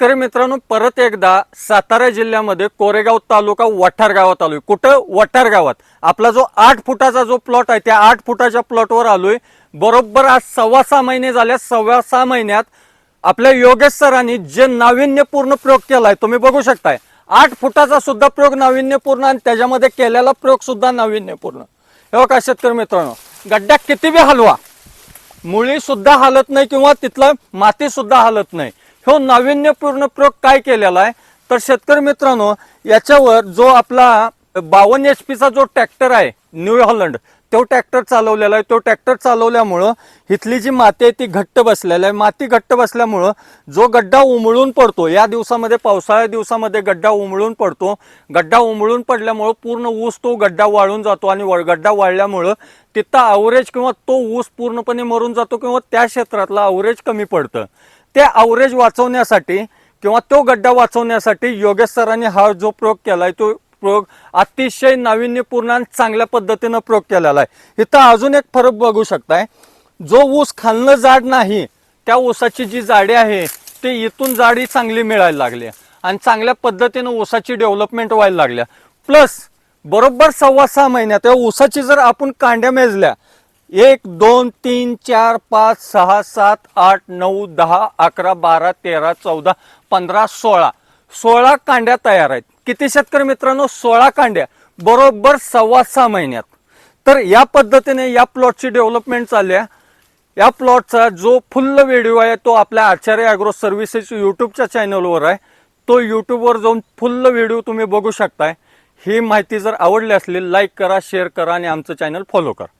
शेतकरी मित्रांनो परत एकदा सातारा जिल्ह्यामध्ये कोरेगाव तालुका वठार गावात आलोय कुठं? वठार गावात आपला जो आठ फुटाचा जो प्लॉट आहे त्या आठ फुटाच्या प्लॉटवर आलोय. बरोबर आज सव्वा सहा महिने झाल्या सव्वा सहा महिन्यात आपल्या योगेश सरांनी जे नाविन्यपूर्ण प्रयोग केलाय तुम्ही बघू शकताय. आठ फुटाचा सुद्धा प्रयोग नाविन्यपूर्ण आणि त्याच्यामध्ये केलेला प्रयोग सुद्धा नाविन्यपूर्ण. हे बघा शेतकरी मित्रांनो गड्ड्या किती बी हलवा. मुळी सुद्धा हालत नाही किंवा तिथलं माती सुद्धा हलत नाही. हो नाविन्यपूर्ण प्रयोग काय केलेला आहे? तर शेतकरी मित्रांनो याच्यावर जो आपला बावन्न एच पीचा जो ट्रॅक्टर आहे न्यू हॉलंड तो ट्रॅक्टर चालवलेला आहे. तो ट्रॅक्टर चालवल्यामुळं इथली जी माती आहे ती घट्ट बसलेली आहे. माती घट्ट बसल्यामुळं जो गड्डा उमळून पडतो या दिवसामध्ये पावसाळ्या दिवसामध्ये गड्डा उमळून पडतो. गड्डा उमळून पडल्यामुळं पूर्ण ऊस तो गड्डा वाळून जातो आणि व- गड्डा वाळल्यामुळं तिथं अवरेज किंवा तो ऊस पूर्णपणे मरून जातो किंवा त्या क्षेत्रातलं अवरेज कमी पडतं. ते आवरेज वाचवण्यासाठी किंवा तो गड्डा वाचवण्यासाठी योगेश सरांनी हा जो प्रयोग केलाय तो प्रयोग अतिशय नाविन्यपूर्ण आणि चांगल्या पद्धतीनं प्रयोग केलेला आहे. इथं अजून एक फरक बघू शकताय. जो ऊस खालनं जाड नाही त्या ऊसाची जी जाडी आहे ते इथून जाडी चांगली मिळायला लागली आणि चांगल्या पद्धतीनं ऊसाची डेव्हलपमेंट व्हायला लागल्या प्लस बरोबर सव्वा सहा महिन्यात या ऊसाची जर आपण कांड्या मेजल्या एक दोन तीन चार पाच सहा सात आठ नऊ दहा अकरा बारा तेरा चौदा पंधरा सोळा. सोळा कांड्या तयार आहेत. किती शेतकरी मित्रांनो? सोळा कांड्या. बरोबर सव्वा सहा महिन्यात. तर या पद्धतीने या प्लॉटची डेव्हलपमेंट चालल्या या प्लॉटचा जो फुल्ल व्हिडिओ आहे तो आपल्या आचार्य अॅग्रो सर्व्हिसेस युट्यूबच्या चॅनलवर आहे. तो युट्यूबवर जाऊन फुल्ल व्हिडिओ तुम्ही बघू शकताय. ही माहिती जर आवडली असली लाईक करा शेअर करा आणि आमचं चॅनल फॉलो करा.